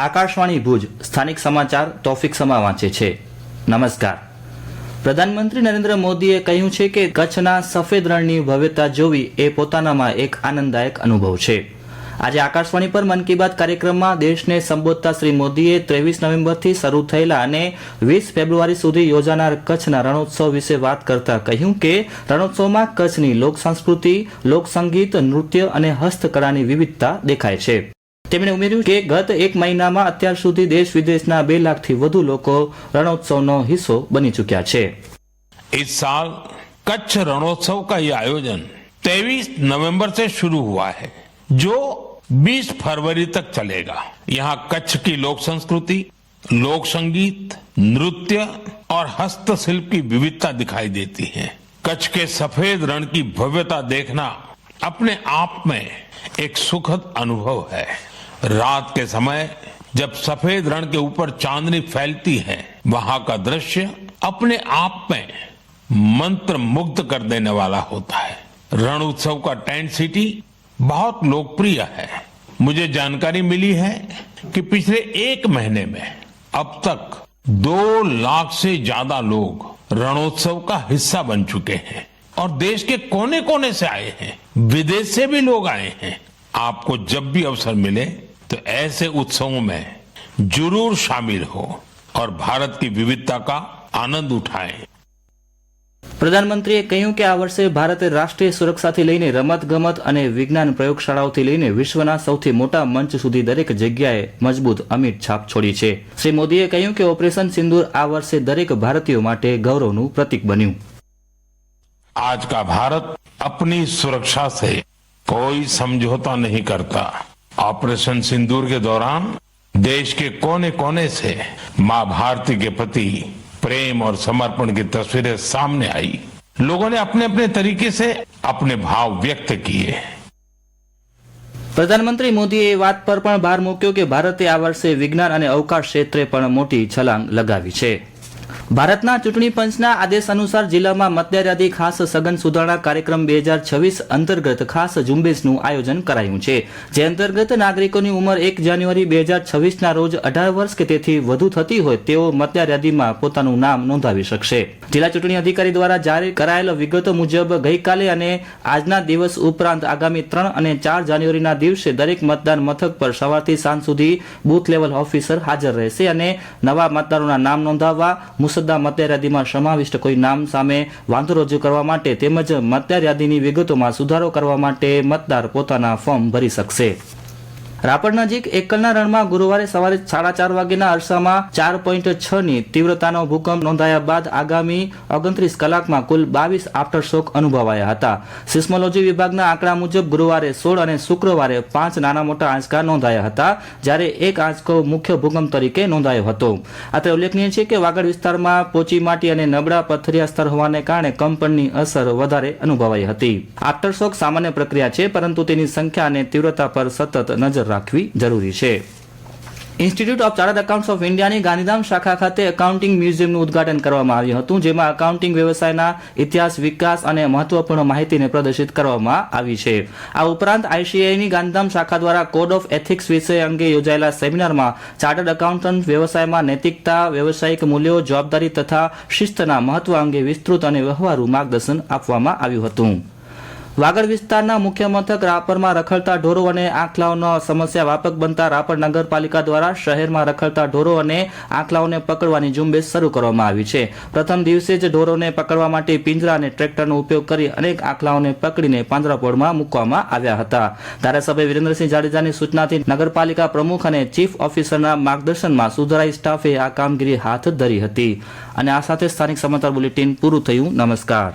આકાશવાણી ભુજ સ્થાનિક સમાચાર તોફિક સમા વાંચે છે. નમસ્કાર. પ્રધાનમંત્રી નરેન્દ્ર મોદીએ કહ્યું છે કે કચ્છના સફેદ રણની ભવ્યતા જોવી એ પોતાનામાં એક આનંદદાયક અનુભવ છે. આજે આકાશવાણી પર મન કી બાત કાર્યક્રમમાં દેશને સંબોધતા શ્રી મોદીએ ત્રેવીસ નવેમ્બરથી શરૂ થયેલા અને વીસ ફેબ્રુઆરી સુધી યોજાનાર કચ્છના રણોત્સવ વિશે વાત કરતા કહ્યું કે રણોત્સવમાં કચ્છની લોક સંસ્કૃતિ લોકસંગીત, નૃત્ય અને હસ્તકળાની વિવિધતા દેખાય છે. તેમણે ઉમેર્યું કે ગત એક મહિનામાં અત્યાર સુધી દેશ વિદેશના બે લાખથી વધુ લોકો રણોત્સવનો હિસ્સો બની ચૂક્યા છે इस साल कच्छ रणोत्सव का ये आयोजन 23 नवंबर से शुरू हुआ है जो 20 फरवरी तक चलेगा यहाँ कच्छ की लोक संस्कृति लोक संगीत नृत्य और हस्तशिल्प की विविधता दिखाई देती है कच्छ के सफेद रण की भव्यता देखना अपने आप में एक सुखद अनुभव है रात के समय जब सफ़ेद रण के ऊपर चांदनी फैलती है, वहाँ का दृश्य अपने आप में मंत्र मुग्ध कर देने वाला होता है। रण उत्सव का टेंट सिटी बहुत लोकप्रिय है। मुझे जानकारी मिली है कि पिछले एक महीने में अब तक दो लाख से ज़्यादा लोग रणोत्सव का हिस्सा बन चुके हैं और देश के कोने कोने से आए हैं। विदेश से भी लोग आए हैं। आपको जब भी अवसर मिले तो ऐसे उत्सवों में जरूर शामिल हो और भारत की विविधता का आनंद उठाएं પ્રધાનમંત્રીએ કહ્યું કે આ વર્ષે ભારતે રાષ્ટ્રીય સુરક્ષાથી લઈને રમત ગમત અને વિજ્ઞાન પ્રયોગશાળાઓથી લઈને વિશ્વના સૌથી મોટા મંચ સુધી દરેક જગ્યાએ મજબૂત અમિટ છાપ છોડી છે શ્રી મોદીએ કહ્યું કે ઓપરેશન સિંદૂર આ વર્ષે દરેક ભારતીયો માટે ગૌરવનું પ્રતીક બન્યું आज का भारत अपनी सुरक्षा से कोई समझौता नहीं करता ऑपरेशन सिंदूर के दौरान देश के कोने कोने से मां भारती के प्रति प्रेम और समर्पण की तस्वीरें सामने आई लोगों ने अपने अपने तरीके से अपने भाव व्यक्त किए પ્રધાનમંત્રી મોદીએ એ વાત પર પણ ભાર મૂક્યો કે ભારતે આ વર્ષે વિજ્ઞાન અને અવકાશ ક્ષેત્રે પણ મોટી છલાંગ લગાવી છે ભારતના ચૂંટણી પંચના આદેશ અનુસાર જિલ્લામાં મતદાર ખાસ સઘન સુધારણા કાર્યક્રમ બે હજાર છવ્વીસ અંતર્ગત ખાસ ઝુંબેશનું આયોજન કરાયું છે, જે અંતર્ગત નાગરિકોની ઉંમર એક જાન્યુઆરી બે હજાર છવ્વીસના રોજ અઢાર વર્ષ કે તેથી વધુ થતી હોય તેઓ મતદાર પોતાનું નામ નોંધાવી શકશે. જિલ્લા ચૂંટણી અધિકારી દ્વારા જારી કરાયેલ વિગતો મુજબ ગઈકાલે અને આજના દિવસ ઉપરાંત આગામી ત્રણ અને ચાર જાન્યુઆરીના દિવસે દરેક મતદાન મથક પર સવારથી સાંજ સુધી બૂથ લેવલ ઓફિસર હાજર રહેશે અને નવા મતદારોના નામ નોંધાવવા મુસદ્દા મતદાર યાદીમાં સમાવિષ્ટ કોઈ નામ સામે વાંધો રજૂ કરવા માટે તેમજ મતદાર યાદીની વિગતોમાં સુધારો કરવા માટે મતદાર પોતાના ફોર્મ ભરી શકશે. રાપર નજીક એકલના રણમાં ગુરુવારે સવારે સાડા ચાર વાગ્યાના અરસામાં ચાર પોઈન્ટ છ ની તીવ્રતાનો ભૂકંપ નોંધાયા બાદ આગામી ઓગણત્રીસ કલાકમાં કુલ બાવીસ આફ્ટર શોક અનુભવાયા હતા. સિસ્મોલોજી વિભાગના આંકડા મુજબ ગુરુવારે સોળ અને શુક્રવારે પાંચ નાના મોટા આંચકા નોંધાયા હતા, જ્યારે એક આંચકો મુખ્ય ભૂકંપ તરીકે નોંધાયો હતો. અત્રે ઉલ્લેખનીય છે કે વાગડ વિસ્તારમાં પોચી માટી અને નબળા પથ્થરિયા સ્તર હોવાને કારણે કંપનની અસર વધારે અનુભવાઈ હતી. આફ્ટર શોક સામાન્ય પ્રક્રિયા છે, પરંતુ તેની સંખ્યા અને તીવ્રતા પર સતત નજર રાખવી જરૂરી છે. Institute of chartered accountants of ઇન્ડિયાની ગાંધીધામ શાખા ખાતે એકાઉન્ટિંગ મ્યુઝિયમનું ઉદ્ઘાટન કરવામાં આવ્યું હતું, જેમાં એકાઉન્ટિંગ વ્યવસાયના ઇતિહાસ, વિકાસ અને મહત્વપૂર્ણ માહિતીને પ્રદર્શિત કરવામાં આવી છે. આ ઉપરાંત આઈસીઆઈની ગાંધીધામ શાખા દ્વારા કોડ ઓફ એથિક્સ વિષય અંગે યોજાયેલા સેમિનારમાં ચાર્ટર્ડ એકાઉન્ટન્ટ વ્યવસાયમાં નૈતિકતા, વ્યવસાયિક મૂલ્યો, જવાબદારી તથા શિસ્તના મહત્વ અંગે વિસ્તૃત અને વ્યવહારુ માર્ગદર્શન આપવામાં આવ્યું હતું. વાગડ વિસ્તારના મુખ્ય મથક રાપરમાં રખડતા ઢોરો અને આંખલાઓનો સમસ્યા વ્યાપક બનતા રાપર નગરપાલિકા દ્વારા શહેરમાં રખડતા ઢોરો અને આંખલાઓને પકડવાની ઝુંબેશ શરૂ કરવામાં આવી છે. પ્રથમ દિવસે જ ઢોરોને પકડવા માટે પિંજરા અને ટ્રેક્ટરનો ઉપયોગ કરી અનેક આંખલાઓને પકડીને પાંજરાપોળમાં મૂકવામાં આવ્યા હતા. ધારાસભ્ય વિરેન્દ્રસિંહ જાડેજાની સૂચનાથી નગરપાલિકા પ્રમુખ અને ચીફ ઓફિસરના માર્ગદર્શનમાં સુધરાઈ સ્ટાફે આ કામગીરી હાથ ધરી હતી. અને આ સાથે સ્થાનિક સમાચાર બુલેટિન પૂરું થયું. નમસ્કાર.